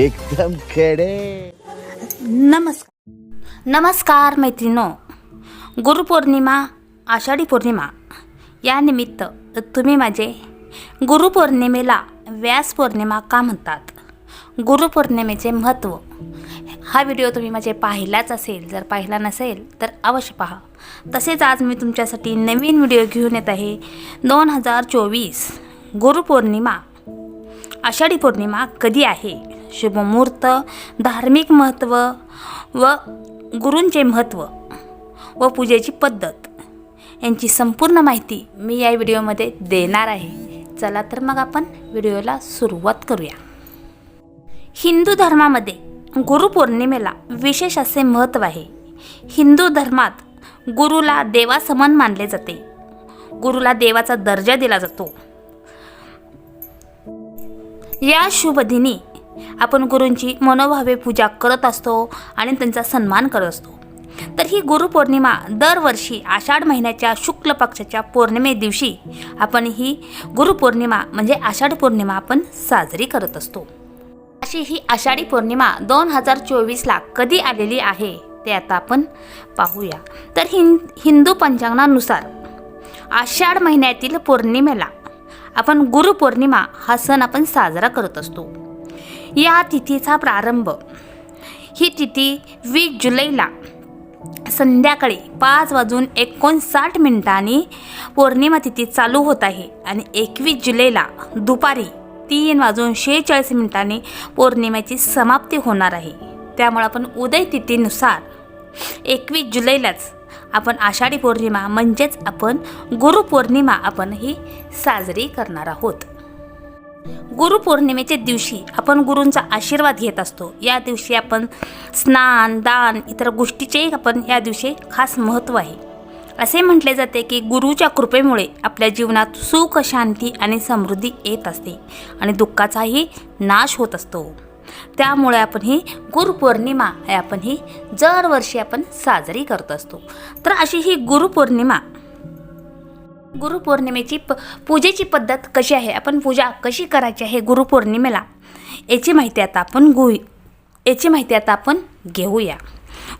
एकदम खेडे. नमस्कार. नमस्कार मैत्रिणो. गुरुपौर्णिमा आषाढी पौर्णिमा. या निमित्त तुम्ही माझे गुरुपौर्णिमेला व्यास पौर्णिमा का म्हणतात? गुरुपौर्णिमेचे महत्त्व हा व्हिडिओ तुम्ही माझे पाहिलाच असेल जर पाहिला नसेल तर अवश्य पहा. तसेच आज मी तुमच्यासाठी नवीन व्हिडिओ घेऊन येत आहे. दोन हजार चोवीस गुरुपौर्णिमा. आषाढी पौर्णिमा कधी आहे? शुभमुहूर्त धार्मिक महत्त्व व गुरूंचे महत्त्व व पूजेची पद्धत. यांची संपूर्ण माहिती मी या व्हिडिओमध्ये देणार आहे. चला तर मग आपण व्हिडिओला सुरुवात करूया. हिंदू धर्मामध्ये गुरुपौर्णिमेला विशेष असे महत्त्व आहे. हिंदू धर्मात गुरुला देवासमान मानले जाते. गुरुला देवाचा दर्जा दिला जातो. या शुभदिनी आपण गुरूंची मनोभावे पूजा करत असतो आणि त्यांचा सन्मान करत असतो. तर ही गुरुपौर्णिमा दरवर्षी आषाढ महिन्याच्या शुक्ल पक्षाच्या पौर्णिमे दिवशी आपण ही गुरुपौर्णिमा म्हणजे आषाढ पौर्णिमा आपण साजरी करत असतो. अशी ही आषाढी पौर्णिमा दोन हजार चोवीसला कधी आलेली आहे ते आता आपण पाहूया. तर हिं हिंदू पंचांगानुसार आषाढ महिन्यातील पौर्णिमेला आपण गुरुपौर्णिमा हा सण आपण साजरा करत असतो. या तिथीचा प्रारंभ. ही तिथी वीस जुलैला संध्याकाळी पाच वाजून एकोणसाठ मिनिटांनी पौर्णिमा तिथी चालू होत आहे आणि एकवीस जुलैला दुपारी तीन वाजून शेहेचाळीस मिनिटांनी पौर्णिमेची समाप्ती होणार आहे. त्यामुळे आपण उदय तिथीनुसार एकवीस जुलैलाच आपण आषाढी पौर्णिमा म्हणजेच आपण गुरुपौर्णिमा आपण ही साजरी करणार आहोत. गुरुपौर्णिमेच्या दिवशी आपण गुरूंचा आशीर्वाद घेत असतो. या दिवशी आपण स्नान दान इतर गोष्टीचेही आपण या दिवशी खास महत्त्व आहे. असे म्हटले जाते की गुरुच्या कृपेमुळे आपल्या जीवनात सुख शांती आणि समृद्धी येत असते आणि दुःखाचाही नाश होत असतो. त्यामुळे आपण ही गुरुपौर्णिमा हे आपण ही दरवर्षी आपण साजरी करत असतो. तर अशी ही गुरुपौर्णिमा गुरुपौर्णिमेची प पूजेची पद्धत कशी आहे? आपण पूजा कशी करायची आहे गुरुपौर्णिमेला? याची माहिती आता आपण घेऊ याची माहिती आता आपण घेऊया.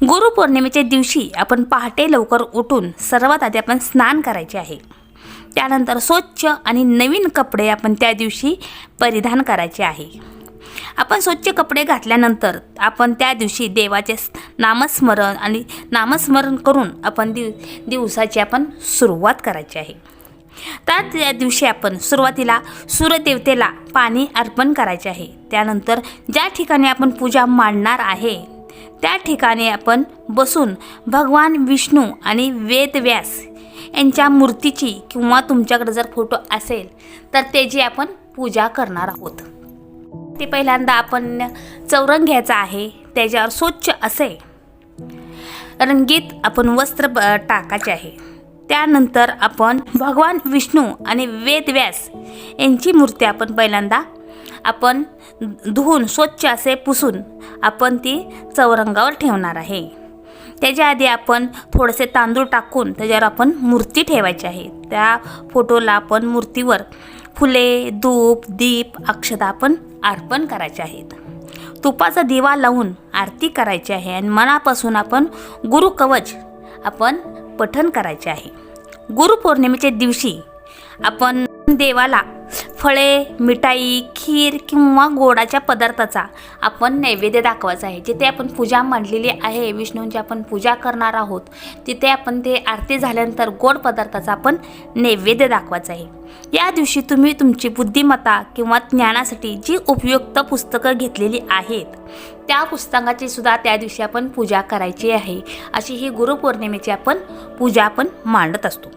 गुरुपौर्णिमेच्या दिवशी आपण पहाटे लवकर उठून सर्वात आधी आपण स्नान करायचे आहे. त्यानंतर स्वच्छ आणि नवीन कपडे आपण त्या दिवशी परिधान करायचे आहे. आपण स्वच्छ कपडे घातल्यानंतर आपण त्या दिवशी देवाचे नामस्मरण आणि नामस्मरण करून आपण दिव दिवसाची आपण सुरुवात करायची आहे. त्याच त्या दिवशी आपण सुरुवातीला सूर्यदेवतेला पाणी अर्पण करायचे आहे. त्यानंतर ज्या ठिकाणी आपण पूजा मांडणार आहे त्या ठिकाणी आपण बसून भगवान विष्णू आणि वेदव्यास यांच्या मूर्तीची किंवा तुमच्याकडे जर फोटो असेल तर त्याची आपण पूजा करणार आहोत. ते पहिल्यांदा आपण चौरंग घ्यायचा आहे त्याच्यावर स्वच्छ असे रंगीत आपण वस्त्र ब टाकायचे आहे. त्यानंतर आपण भगवान विष्णू आणि वेदव्यास यांची मूर्ती आपण पहिल्यांदा आपण धुवून स्वच्छ असे पुसून आपण ती चौरंगावर ठेवणार आहे. त्याच्या आधी आपण थोडेसे तांदूळ टाकून त्याच्यावर आपण मूर्ती ठेवायची आहे. त्या फोटोला आपण मूर्तीवर फुले धूप दीप अक्षता आपण अर्पण करायचे आहेत. तुपाचा दिवा लावून आरती करायची आहे आणि मनापासून आपण गुरुकवच आपण पठण करायचे आहे. गुरुपौर्णिमेच्या दिवशी आपण देवाला फळे मिठाई खीर किंवा गोडाच्या पदार्थाचा आपण नैवेद्य दाखवायचा आहे. जिथे आपण पूजा मांडलेली आहे विष्णूंची आपण पूजा करणार आहोत तिथे आपण ते आरती झाल्यानंतर गोड पदार्थाचा आपण नैवेद्य दाखवायचा आहे. या दिवशी तुम्ही तुमची बुद्धिमत्ता किंवा ज्ञानासाठी जी उपयुक्त पुस्तकं घेतलेली आहेत त्या पुस्तकाची सुद्धा त्या दिवशी आपण पूजा करायची आहे. अशी ही गुरुपौर्णिमेची आपण पूजा आपण मांडत असतो.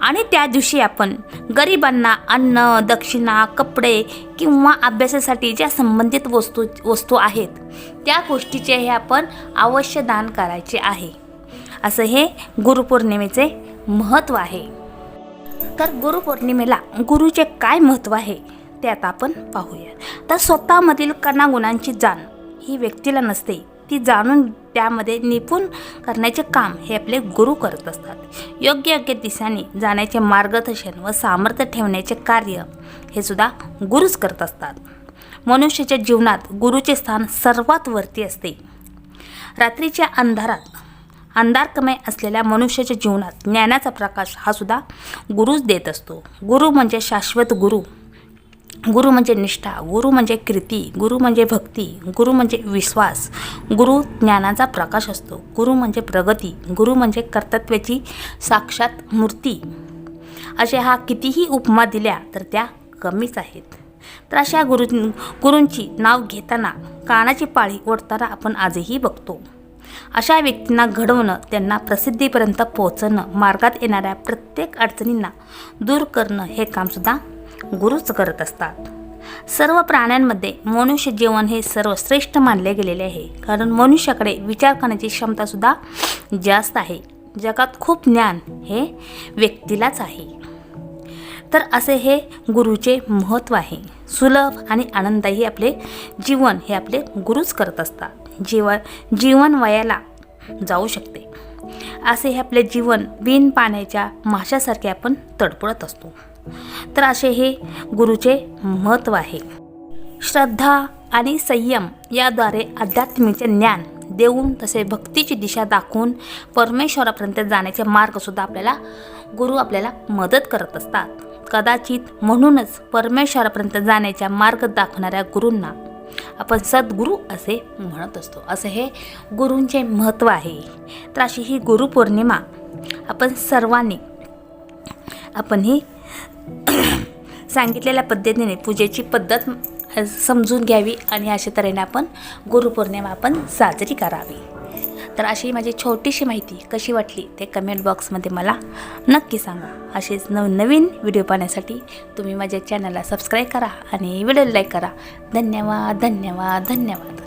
आणि त्या दिवशी आपण गरिबांना अन्न दक्षिणा कपडे किंवा अभ्यासासाठी ज्या संबंधित वस्तू वस्तू आहेत त्या गोष्टीचे हे आपण अवश्य दान करायचे आहे. असं हे गुरुपौर्णिमेचे महत्त्व आहे. तर गुरुपौर्णिमेला गुरुचे काय महत्त्व आहे ते आता आपण पाहूया तर स्वतःमधील कणागुणांची जाण ही व्यक्तीला नसते ती जाणून त्यामध्ये निपुण करण्याचे काम हे आपले गुरु करत असतात. योग्य योग्य दिशाने जाण्याचे मार्गदर्शन व सामर्थ्य ठेवण्याचे कार्य हे सुद्धा गुरुच करत असतात. मनुष्याच्या जीवनात गुरुचे स्थान सर्वात वरती असते. रात्रीच्या अंधारात अंधारकमय असलेल्या मनुष्याच्या जीवनात ज्ञानाचा प्रकाश हा सुद्धा गुरुच देत असतो. गुरु म्हणजे शाश्वत गुरु. गुरु म्हणजे निष्ठा गुरु म्हणजे कीर्ती गुरु म्हणजे भक्ती गुरु म्हणजे विश्वास. गुरु ज्ञानाचा प्रकाश असतो. गुरु म्हणजे प्रगती गुरु म्हणजे कर्तव्याची साक्षात मूर्ती. अशा हा कितीही उपमा दिल्या तर त्या कमीच आहेत. तर अशा गुरु गुरूंची नाव घेताना कानाची पाळी ओढताना आपण आजही बघतो. अशा व्यक्तींना घडवणं त्यांना प्रसिद्धीपर्यंत पोहोचणं मार्गात येणाऱ्या प्रत्येक अडचणींना दूर करणं हे कामसुद्धा गुरुच करत असतात. सर्व प्राण्यांमध्ये मनुष्य जीवन हे सर्वश्रेष्ठ मानले गेलेले आहे. कारण मनुष्याकडे विचार करण्याची क्षमतासुद्धा जास्त आहे. जगात खूप ज्ञान हे व्यक्तीलाच आहे. तर असे हे गुरुचे महत्त्व आहे. सुलभ आणि आनंदायी आपले जीवन हे आपले गुरुच करत असतात. जीवन जीवन वयाला जाऊ शकते. असे हे आपले जीवन बिन पाण्याच्या माशासारखे आपण तडपडत असतो. तर असे हे गुरुचे महत्त्व आहे. श्रद्धा आणि संयम याद्वारे आध्यात्मिकचे ज्ञान देऊन तसे भक्तीची दिशा दाखवून परमेश्वरापर्यंत जाण्याचे मार्गसुद्धा आपल्याला गुरु आपल्याला मदत करत असतात. कदाचित म्हणूनच परमेश्वरापर्यंत जाण्याच्या मार्ग दाखवणाऱ्या गुरूंना आपण सद्गुरू असे म्हणत असतो. असं हे गुरूंचे महत्त्व आहे. तर अशी ही गुरुपौर्णिमा आपण सर्वांनी आपण ही सांगितलेल्या पद्धतीने पूजेची पद्धत समजून घ्यावी आणि अशा तऱ्हेने आपण गुरुपौर्णिमा आपण साजरी करावी. तर अशी माझी छोटीशी माहिती कशी वाटली ते कमेंट बॉक्समध्ये मला नक्की सांगा. असेच नवनवीन व्हिडिओ पाहण्यासाठी तुम्ही माझ्या चॅनलला सबस्क्राईब करा आणि व्हिडिओ लाईक करा. धन्यवाद धन्यवाद धन्यवाद.